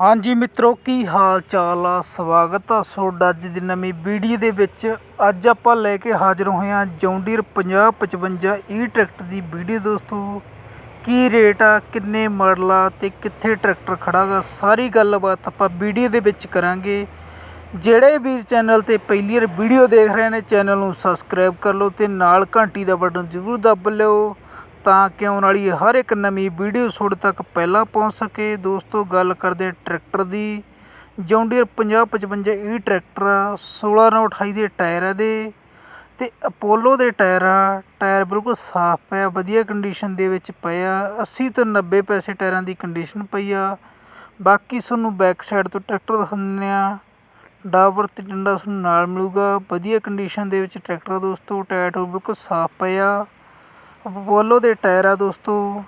ਹਾਂਜੀ ਮਿੱਤਰੋ, ਕੀ ਹਾਲ ਚਾਲ ਆ? ਸਵਾਗਤ ਆ ਤੁਹਾਡਾ ਅੱਜ ਦੀ ਨਵੀਂ ਵੀਡੀਓ ਦੇ ਵਿੱਚ। ਅੱਜ ਆਪਾਂ ਲੈ ਕੇ ਹਾਜ਼ਰ ਹੋਏ ਆ ਜੌਂਡੀਰ 5055 ਈ ਟਰੈਕਟਰ ਦੀ ਵੀਡੀਓ ਦੋਸਤੋ। ਕੀ ਰੇਟ ਆ, ਕਿੰਨੇ ਮਾਡਲ ਆ ਤੇ ਕਿੱਥੇ ਟਰੈਕਟਰ ਖੜਾਗਾ ਸਾਰੀ ਗੱਲਬਾਤ ਆਪਾਂ ਵੀਡੀਓ ਦੇ ਵਿੱਚ ਕਰਾਂਗੇ। ਜਿਹੜੇ ਵੀਰ ਚੈਨਲ ਤੇ ਪਹਿਲੀ ਵਾਰ ਵੀਡੀਓ ਦੇਖ ਰਹੇ ਨੇ, ਚੈਨਲ ਨੂੰ ਸਬਸਕ੍ਰਾਈਬ ਕਰ ਲਓ ਤੇ ਨਾਲ ਘੰਟੀ ਦਾ ਬਟਨ ਜ਼ਰੂਰ ਦੱਬ ਲਿਓ। ਤਾਂ ਕਿ ਆਉਣ ਵਾਲੀ ਹਰ ਇੱਕ ਨਵੀਂ ਵੀਡੀਓ ਤੁਹਾਡੇ ਤੱਕ ਪਹਿਲਾਂ ਪਹੁੰਚ ਸਕੇ। ਦੋਸਤੋ, ਗੱਲ ਕਰਦੇ ਟਰੈਕਟਰ ਦੀ। John Deere 5055 E e tractor ਆ 1628 ਦੇ ਟਾਇਰ ਆ ਦੇ ਤੇ ਅਪੋਲੋ ਦੇ ਟਾਇਰ ਆ। ਟਾਇਰ ਬਿਲਕੁਲ ਸਾਫ਼ ਪਿਆ, ਵਧੀਆ ਕੰਡੀਸ਼ਨ ਦੇ ਵਿੱਚ ਪਿਆ ਆ। 80 ਤੋਂ 90 ਪੈਸੇ ਟਾਇਰਾਂ ਦੀ ਕੰਡੀਸ਼ਨ ਪਈ ਆ। ਬਾਕੀ ਤੁਹਾਨੂੰ ਬੈਕ ਸਾਈਡ ਤੋਂ ਟਰੈਕਟਰ ਦਿਖਾਉਂਦੇ ਆ ਡਾਬਰ ਤੇ ਡੰਡਾ ਤੁਹਾਨੂੰ ਨਾਲ ਮਿਲੂਗਾ। ਵਧੀਆ ਕੰਡੀਸ਼ਨ ਦੇ ਵਿੱਚ ਟਰੈਕਟਰ ਦੋਸਤੋ, ਟਾਇਰ ਬਿਲਕੁਲ ਸਾਫ਼ ਪਿਆ ਅਪੋਲੋ ਦੇ ਟਾਇਰ ਆ ਦੋਸਤੋ।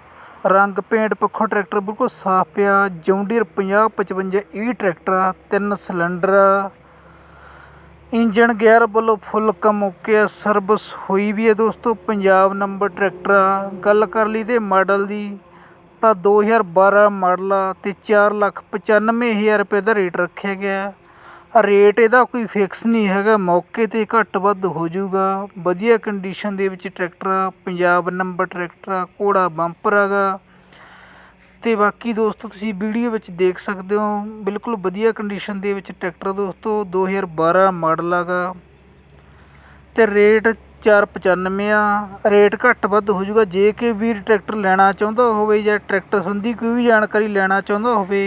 ਰੰਗ, ਪੇਂਟ, ਪੱਖੋਂ ਟਰੈਕਟਰ ਬਿਲਕੁਲ ਸਾਫ਼ ਪਿਆ। ਜੌਂਡੀਅਰ 5055 ਈ ਟਰੈਕਟਰ ਆ, ਤਿੰਨ ਸਿਲੰਡਰ ਆ। ਇੰਜਨ ਗੇਅਰ ਵੱਲੋਂ ਫੁੱਲ ਕੰਮ ਓਕੇ ਆ, ਸਰਵਿਸ ਹੋਈ ਵੀ ਹੈ ਦੋਸਤੋ, ਪੰਜਾਬ ਨੰਬਰ ਟਰੈਕਟਰ ਆ। ਗੱਲ ਕਰ ਲਈ ਤੇ ਮਾਡਲ ਦੀ, ਤਾਂ 2012 ਮਾਡਲ ਆ, ਤੇ 495000 ਰੁਪਏ ਦਾ ਰੇਟ ਰੱਖਿਆ ਗਿਆ। ਰੇਟ ਇਹਦਾ ਕੋਈ ਫਿਕਸ ਨਹੀਂ ਹੈਗਾ, ਮੌਕੇ ਤੇ ਘੱਟ ਵੱਧ ਹੋ ਜਾਊਗਾ। ਵਧੀਆ ਕੰਡੀਸ਼ਨ ਦੇ ਵਿੱਚ ਟਰੈਕਟਰ ਆ, ਪੰਜਾਬ ਨੰਬਰ ਟਰੈਕਟਰ ਆ, ਘੋੜਾ ਬੰਪਰ ਹੈਗਾ। ਅਤੇ ਬਾਕੀ ਦੋਸਤੋ, ਤੁਸੀਂ ਵੀਡੀਓ ਵਿੱਚ ਦੇਖ ਸਕਦੇ ਹੋ, ਬਿਲਕੁਲ ਵਧੀਆ ਕੰਡੀਸ਼ਨ ਦੇ ਵਿੱਚ ਟਰੈਕਟਰ ਦੋਸਤੋ 2012 ਮਾਡਲ ਹੈਗਾ। ਤੇ ਰੇਟ 495 ਆ, ਰੇਟ ਘੱਟ ਵੱਧ ਹੋ ਜਾਊਗਾ। ਜੇ ਕਿ ਵੀਰ ਟਰੈਕਟਰ ਲੈਣਾ ਚਾਹੁੰਦਾ ਹੋਵੇ ਜਾਂ ਟਰੈਕਟਰ ਸੰਬੰਧੀ ਕੋਈ ਵੀ ਜਾਣਕਾਰੀ ਲੈਣਾ ਚਾਹੁੰਦਾ ਹੋਵੇ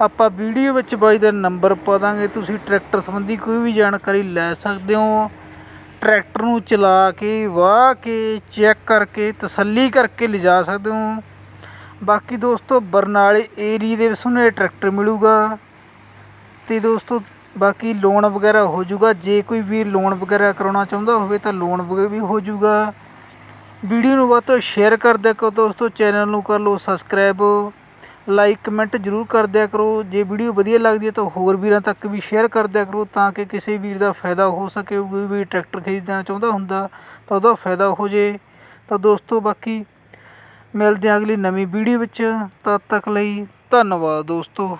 ਆਪਾਂ ਵੀਡੀਓ ਵਿੱਚ ਬਾਈ ਦਾ ਨੰਬਰ ਪਾ ਦਾਂਗੇ। ਤੁਸੀਂ ਟਰੈਕਟਰ ਸੰਬੰਧੀ ਕੋਈ ਵੀ ਜਾਣਕਾਰੀ ਲੈ ਸਕਦੇ ਹੋ। ਟਰੈਕਟਰ ਨੂੰ ਚਲਾ ਕੇ, ਵਾਹ ਕੇ, ਚੈੱਕ ਕਰਕੇ, ਤਸੱਲੀ ਕਰਕੇ ਲਿਜਾ ਸਕਦੇ ਹੋ। ਬਾਕੀ ਦੋਸਤੋ, ਬਰਨਾਲੇ ਏਰੀਏ ਦੇ ਵਿੱਚ ਤੁਹਾਨੂੰ ਇਹ ਟਰੈਕਟਰ ਮਿਲੂਗਾ। ਤੇ ਦੋਸਤੋ, ਬਾਕੀ ਲੋਨ ਵਗੈਰਾ ਹੋ ਜਾਊਗਾ। ਜੇ ਕੋਈ ਵੀ ਲੋਨ ਵਗੈਰਾ ਕਰਾਉਣਾ ਚਾਹੁੰਦਾ ਹੋਵੇ ਤਾਂ ਲੋਨ ਵਗੈਰਾ ਵੀ ਹੋ ਜਾਊਗਾ। ਵੀਡੀਓ ਨੂੰ ਵੱਧ ਤੋਂ ਸ਼ੇਅਰ ਕਰ ਦਿਆ ਦੋਸਤੋ। ਚੈਨਲ ਨੂੰ ਕਰ ਲਓ ਸਬਸਕ੍ਰਾਈਬ। ਲਾਈਕ ਕਮੈਂਟ ਜ਼ਰੂਰ ਕਰ ਦਿਆ ਕਰੋ। ਜੇ ਵੀਡੀਓ ਵਧੀਆ ਲੱਗਦੀ ਹੈ ਤਾਂ ਹੋਰ ਵੀਰਾਂ ਤੱਕ ਵੀ ਸ਼ੇਅਰ ਕਰ ਦਿਆ ਕਰੋ ਤਾਂ ਕਿ ਕਿਸੇ ਵੀਰ ਦਾ ਫਾਇਦਾ ਹੋ ਸਕੇ। ਕੋਈ ਵੀ ਟਰੈਕਟਰ ਖਰੀਦਣਾ ਚਾਹੁੰਦਾ ਹੁੰਦਾ ਤਾਂ ਉਹਦਾ ਫਾਇਦਾ ਹੋ ਜੇ। ਤਾਂ ਦੋਸਤੋ, ਬਾਕੀ ਮਿਲਦੇ ਹਾਂ ਅਗਲੀ ਨਵੀਂ ਵੀਡੀਓ ਵਿੱਚ। ਤਦ ਤੱਕ ਲਈ ਧੰਨਵਾਦ ਦੋਸਤੋ।